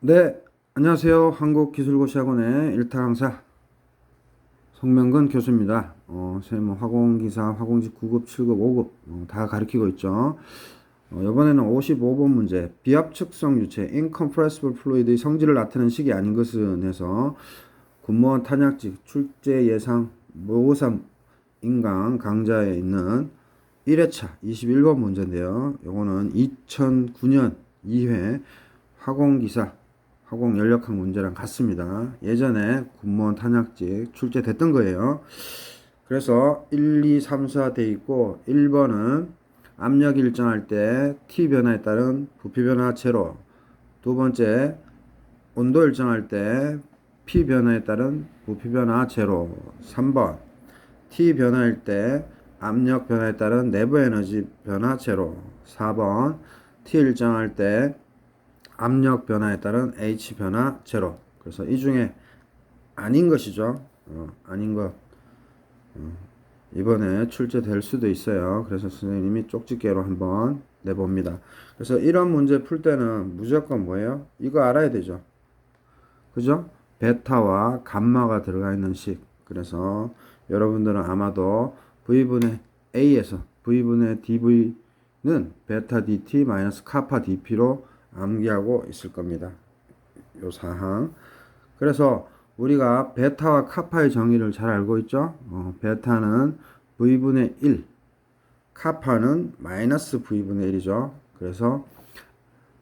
네, 안녕하세요. 한국기술고시학원의 일타 강사 송명근 교수입니다. 어, 선생님 화공기사, 화공직 9급, 7급, 5급 어, 다 가르치고 있죠. 어, 이번에는 55번 문제 비압축성 유체 incompressible fluid의 성질을 나타내는 식이 아닌 것은 해서 군무원 탄약직 출제 예상 모의상 인강 강좌에 있는 1회차 21번 문제인데요. 요거는 2009년 2회 화공기사 화공 연력학 문제랑 같습니다. 예전에 군무원 탄약직 출제됐던 거예요. 그래서 1, 2, 3, 4 돼 있고 1번은 압력 일정할 때 T 변화에 따른 부피 변화 제로 두 번째 온도 일정할 때 P 변화에 따른 부피 변화 제로 3번 T 변화일 때 압력 변화에 따른 내부 에너지 변화 제로 4번 T 일정할 때 압력 변화에 따른 H 변화 제로. 그래서 이 중에 아닌 것이죠. 어, 아닌 것. 어, 이번에 출제될 수도 있어요. 그래서 선생님이 쪽집게로 한번 내봅니다. 그래서 이런 문제 풀 때는 무조건 뭐예요? 이거 알아야 되죠. 그죠? 베타와 감마가 들어가 있는 식. 그래서 여러분들은 아마도 V분의 A에서 V분의 DV는 베타 DT 마이너스 카파 DP로 암기하고 있을 겁니다. 요 사항. 그래서 우리가 베타와 카파의 정의를 잘 알고 있죠? 어, 베타는 V분의 1, 카파는 마이너스 V분의 1이죠. 그래서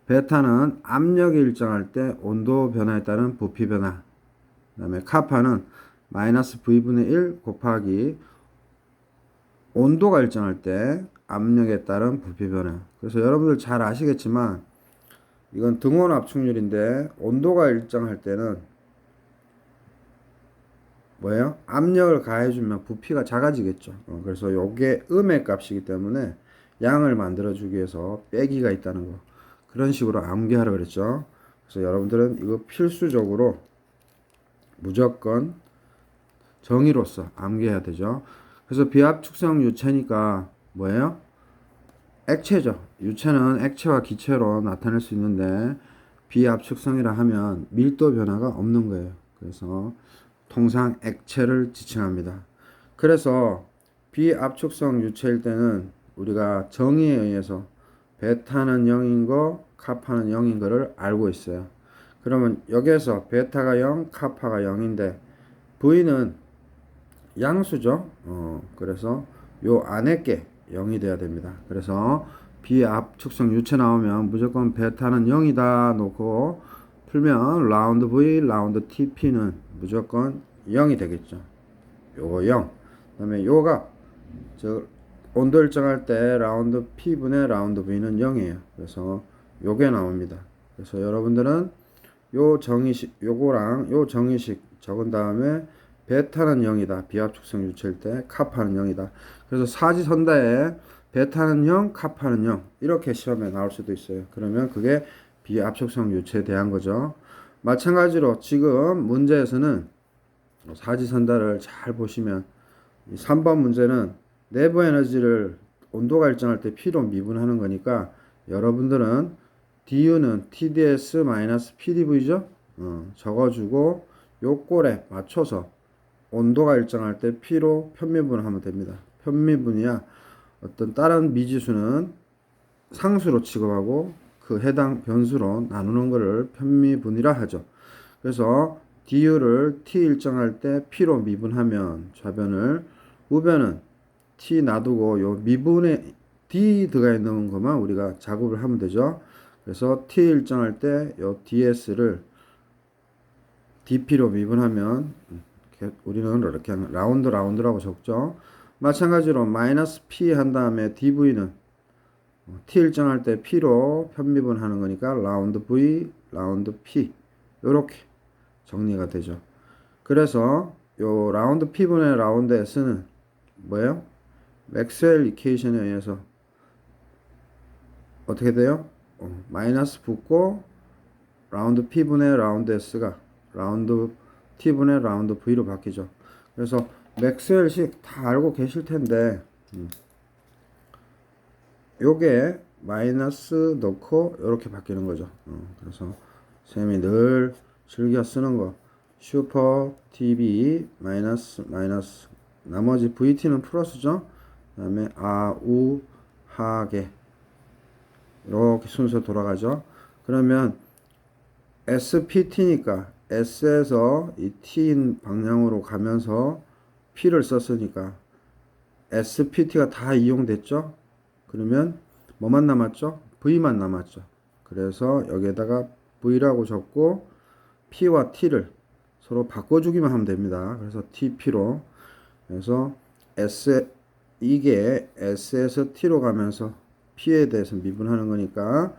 베타는 압력이 일정할 때 온도 변화에 따른 부피 변화. 그 다음에 카파는 마이너스 V분의 1 곱하기 온도가 일정할 때 압력에 따른 부피 변화. 그래서 여러분들 잘 아시겠지만 이건 등원 압축률인데 온도가 일정할 때는 뭐예요? 압력을 가해주면 부피가 작아지겠죠. 어, 그래서 요게 음의 값이기 때문에 양을 만들어주기 위해서 빼기가 있다는 거. 그런 식으로 암기하라 그랬죠. 그래서 여러분들은 이거 필수적으로 무조건 정의로서 암기해야 되죠. 그래서 비압 축성 유체니까 뭐예요? 액체죠. 유체는 액체와 기체로 나타낼 수 있는데 비압축성이라 하면 밀도 변화가 없는 거예요. 그래서 통상 액체를 지칭합니다. 그래서 비압축성 유체일 때는 우리가 정의에 의해서 베타는 0인 거, 카파는 0인 거를 알고 있어요. 그러면 여기에서 베타가 0, 카파가 0인데 V는 양수죠. 어, 그래서 요 안에 게 0이 돼야 됩니다. 그래서 비압축성 유체 나오면 무조건 베타는 0이다 놓고 풀면 라운드 V, 라운드 TP는 무조건 0이 되겠죠. 요거 0. 그 다음에 요가 저 온도 일정할 때 라운드 P분의 라운드 V는 0이에요. 그래서 요게 나옵니다. 그래서 여러분들은 요 정의식 요거랑 요 정의식 적은 다음에 베타는 0이다. 비압축성 유체일 때 카파는 0이다. 그래서 사지선다에 베타는 0, 카파는 0 이렇게 시험에 나올 수도 있어요. 그러면 그게 비압축성 유체에 대한 거죠. 마찬가지로 지금 문제에서는 사지선다를 잘 보시면 3번 문제는 내부 에너지를 온도가 일정할 때 P로 미분하는 거니까 여러분들은 DU는 TDS-PDV죠? 어, 적어주고 요 꼴에 맞춰서 온도가 일정할 때 P로 편미분하면 됩니다. 편미분이야 어떤 다른 미지수는 상수로 취급하고 그 해당 변수로 나누는 것을 편미분이라 하죠. 그래서 DU를 T 일정할 때 P로 미분하면 좌변을 우변은 T 놔두고 요 미분에 D 들어가 있는 것만 우리가 작업을 하면 되죠. 그래서 T 일정할 때 요 DS를 DP로 미분하면 우리는 이렇게 라운드 라운드라고 적죠. 마찬가지로 마이너스 P 한 다음에 DV는 T 일정할 때 P로 편미분 하는 거니까 라운드 V, 라운드 P 이렇게 정리가 되죠. 그래서 요 라운드 P분의 라운드 S는 뭐예요? 맥스웰 이케이션에 의해서 어떻게 돼요? 어, 마이너스 붙고 라운드 P분의 라운드 S가 라운드 T분의 라운드 V로 바뀌죠. 그래서 맥스웰식 다 알고 계실 텐데 음. 요게 마이너스 넣고 이렇게 바뀌는 거죠. 어, 그래서 쌤이 늘 즐겨 쓰는 거 슈퍼 TV 마이너스 마이너스 나머지 VT는 플러스죠 그 다음에 아우 하게 이렇게 순서 돌아가죠 그러면 SPT니까 S에서 이 T인 방향으로 가면서 P를 썼으니까 SPT가 다 이용됐죠? 그러면 뭐만 남았죠? V만 남았죠. 그래서 여기에다가 V라고 적고 P와 T를 서로 바꿔주기만 하면 됩니다. 그래서 TP로. 그래서 S 이게 S에서 T로 가면서 P에 대해서 미분하는 거니까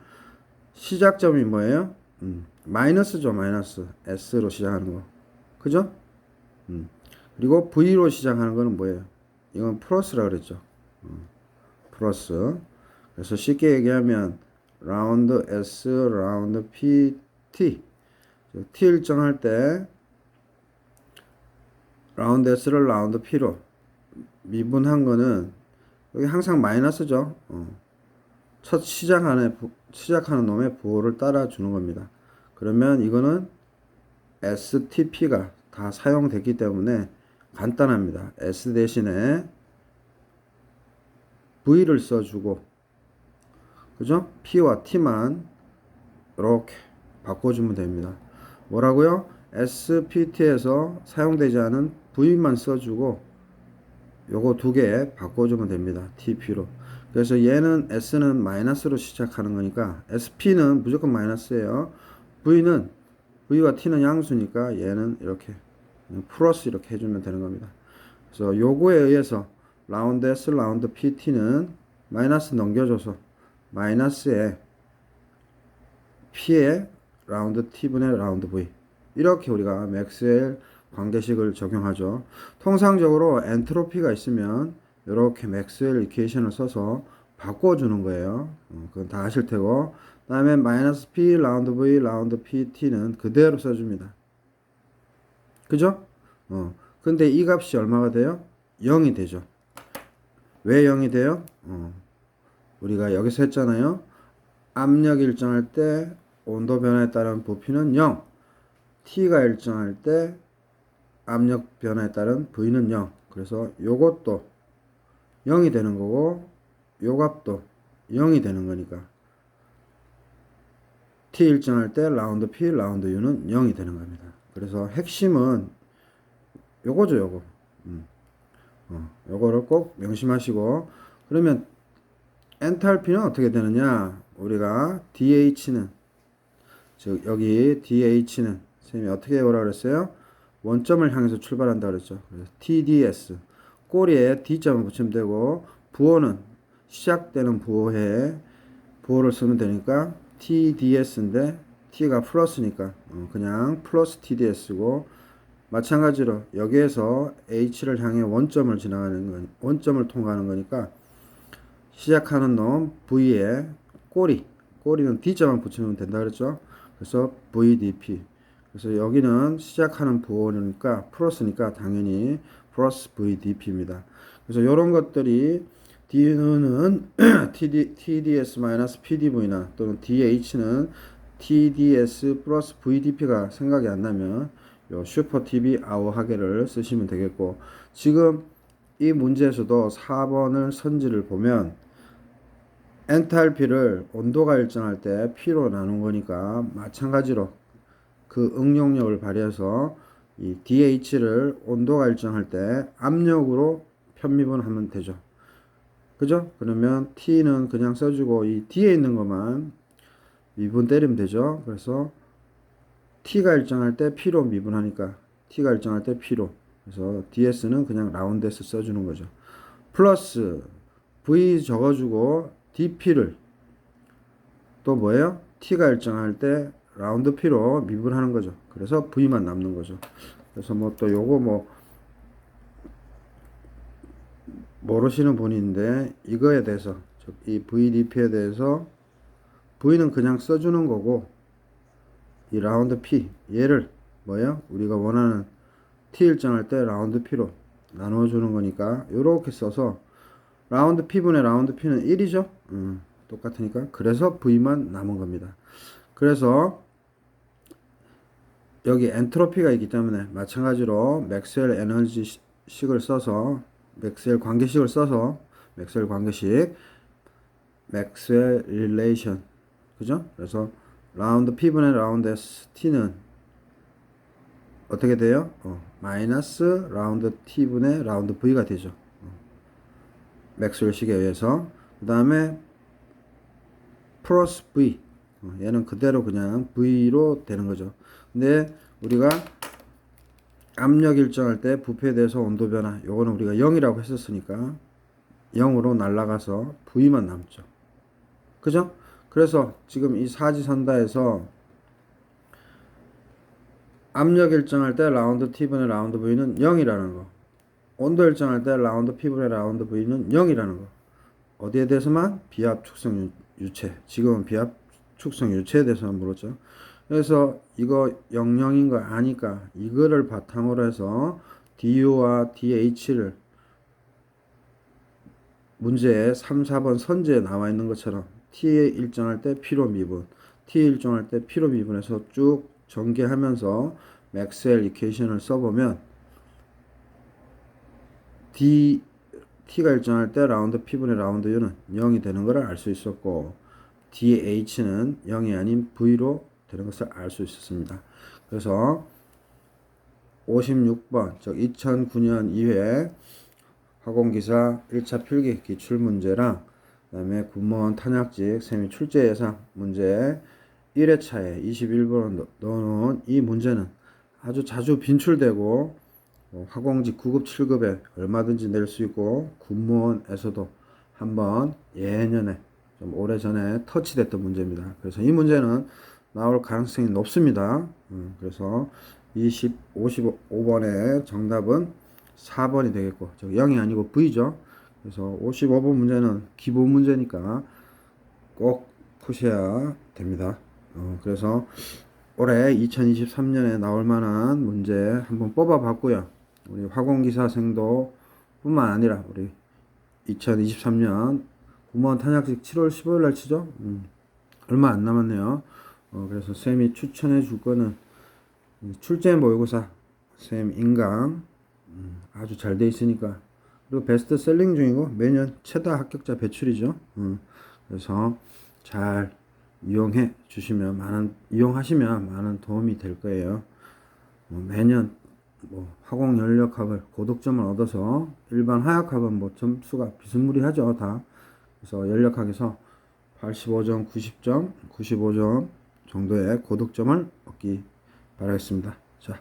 시작점이 뭐예요? 음, 마이너스죠 마이너스 S로 시작하는 거 그죠? 음. 그리고 V로 시작하는 거는 뭐예요? 이건 플러스라 그랬죠. 음, 플러스 그래서 쉽게 얘기하면 라운드 S 라운드 P T T 일정할 때 라운드 S를 라운드 P로 미분한 거는 여기 항상 마이너스죠. 어. 첫 시작하는 부- 시작하는 놈의 부호를 따라 주는 겁니다. 그러면 이거는 STP가 다 사용됐기 때문에 간단합니다. S 대신에 V를 써주고 그죠? P와 T만 이렇게 바꿔주면 됩니다. 뭐라고요? SPT에서 사용되지 않은 V만 써주고 요거 두 개 바꿔주면 됩니다. TP로. 그래서 얘는 S는 마이너스로 시작하는 거니까 SP는 무조건 마이너스예요. V는 V와 T는 양수니까 얘는 이렇게 플러스 이렇게 해주면 되는 겁니다. 그래서 요거에 의해서 라운드 S, 라운드 PT는 마이너스 넘겨줘서 마이너스에 P에 라운드 T분의 라운드 V 이렇게 우리가 맥스웰 관계식을 적용하죠. 통상적으로 엔트로피가 있으면 이렇게 맥스웰 이퀘이션을 써서 바꿔주는 거예요. 어, 그건 다 아실 테고 그 다음에 마이너스 P 라운드 V 라운드 PT는 그대로 써줍니다. 그죠? 어. 근데 이 값이 얼마가 돼요? 0이 되죠. 왜 0이 돼요? 어. 우리가 여기서 했잖아요. 압력 일정할 때 온도 변화에 따른 부피는 0. T가 일정할 때 압력 변화에 따른 V는 0. 그래서 요것도 0이 되는 거고 요 값도 0이 되는 거니까 T 일정할 때 라운드 P, 라운드 U는 0이 되는 겁니다. 그래서 핵심은 요거죠, 요거. 음. 어, 요거를 꼭 명심하시고 그러면 엔탈피는 어떻게 되느냐? 우리가 DH는 즉 여기 DH는 선생님이 어떻게 뭐라 그랬어요? 원점을 향해서 출발한다 그랬죠. 그래서 TDS 꼬리에 D점을 붙이면 되고 부호는 시작되는 부호에 부호를 쓰면 되니까 TDS인데 T가 플러스니까 어, 그냥 플러스 TDS고 마찬가지로 여기에서 H를 향해 원점을 지나가는 건 원점을 통과하는 거니까 시작하는 놈 V에 꼬리 꼬리는 D점을 붙이면 된다 그랬죠. 그래서 VDP 그래서 여기는 시작하는 부호니까 플러스니까 당연히 플러스 VDP입니다. 그래서 이런 것들이 D는 TD, TDS-PDV나 또는 DH는 TDS 플러스 VDP가 생각이 안 나면 요 슈퍼 TV 아우 하게를 쓰시면 되겠고 지금 이 문제에서도 4번을 선지를 보면 엔탈피를 온도가 일정할 때 P로 나눈 거니까 마찬가지로 그 응용력을 발휘해서 이 DH를 온도가 일정할 때 압력으로 편미분하면 되죠. 그죠? 그러면 T는 그냥 써주고 이 뒤에 있는 것만 미분 때리면 되죠. 그래서 T가 일정할 때 P로 미분하니까 T가 일정할 때 P로 그래서 DS는 그냥 라운드에서 써주는 거죠. 플러스 V 적어주고 DP를 또 뭐예요? T가 일정할 때 라운드 P로 미분하는 거죠. 그래서 V만 남는 거죠. 그래서 뭐 또 요거 뭐 모르시는 분인데 이거에 대해서 즉이 VDP에 대해서 V는 그냥 써주는 거고 이 라운드 P 얘를 뭐예요? 우리가 원하는 T 일정 할 때 라운드 P로 나누어 주는 거니까 이렇게 써서 라운드 P분의 라운드 P는 1이죠? 음, 똑같으니까 그래서 V만 남은 겁니다. 그래서 여기 엔트로피가 있기 때문에 마찬가지로 맥스웰 에너지식을 써서 맥스웰 관계식을 써서 맥스웰 관계식 맥스웰 릴레이션 그죠? 그래서 라운드 P분의 라운드 ST는 어떻게 돼요? 어, 마이너스 라운드 T분의 라운드 V가 되죠. 어, 맥스웰 식에 의해서 그 다음에 플러스 V 어, 얘는 그대로 그냥 V로 되는 거죠. 근데 우리가 압력 일정할 때 부피에 대해서 온도 변화 요거는 우리가 0이라고 했었으니까 0으로 날아가서 V만 남죠. 그죠? 그래서 지금 이 사지선다에서 압력 일정할 때 라운드 T분의 라운드 V는 0이라는 거. 온도 일정할 때 라운드 P분의 라운드 V는 0이라는 거. 어디에 대해서만? 비압 축성 유- 유체. 지금은 비압 축성 유체에 대해서만 물었죠. 그래서 이거 00인 거 아니까 이거를 바탕으로 해서 DU와 DH를 문제에 3, 4번 선제에 나와 있는 것처럼 T에 일정할 때 P로 미분, T 일정할 때 P로 미분해서 쭉 전개하면서 맥스웰 이퀘이션을 써보면 D T가 일정할 때 라운드 P분의 라운드 U는 0이 되는 것을 알 수 있었고 DH는 0이 아닌 V로 되는 것을 알 수 있었습니다. 그래서 56번 즉 2009년 2회 학원기사 1차 필기 기출 문제랑 그다음에 군무원 탄약직 세미 출제 예상 문제 1회차에 21번을 넣어놓은 이 문제는 아주 자주 빈출되고 어, 화공직 9급 7급에 얼마든지 낼 수 있고 군무원에서도 한번 예년에 좀 오래전에 터치됐던 문제입니다. 그래서 이 문제는 나올 가능성이 높습니다. 음, 그래서 20, 55번의 정답은 4번이 되겠고, 저 0이 아니고 V죠. 그래서 55번 문제는 기본 문제니까 꼭 푸셔야 됩니다. 어, 그래서 올해 2023년에 나올 만한 문제 한번 뽑아 봤고요. 우리 화공기사생도 뿐만 아니라 우리 2023년 공무원 탄약직 7월 15일 날 치죠? 음, 얼마 안 남았네요. 어, 그래서 쌤이 추천해 줄 거는 이 출제 모의고사 쌤 인강 음, 아주 잘 돼 있으니까 그리고 베스트셀링 중이고 매년 최다 합격자 배출이죠. 음, 그래서 잘 이용해 주시면 많은 이용하시면 많은 도움이 될 거예요. 뭐 매년 뭐 화공 연력학을 고득점을 얻어서 일반 화약학은 뭐 점수가 비스무리하죠 다. 그래서 연력학에서 85점, 90점, 95점 정도의 고득점을 얻기 바라겠습니다. 자,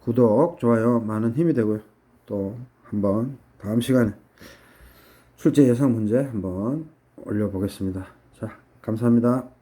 구독, 좋아요 많은 힘이 되고요. 또 한번 다음 시간에 출제 예상 문제 한번 올려보겠습니다. 자, 감사합니다.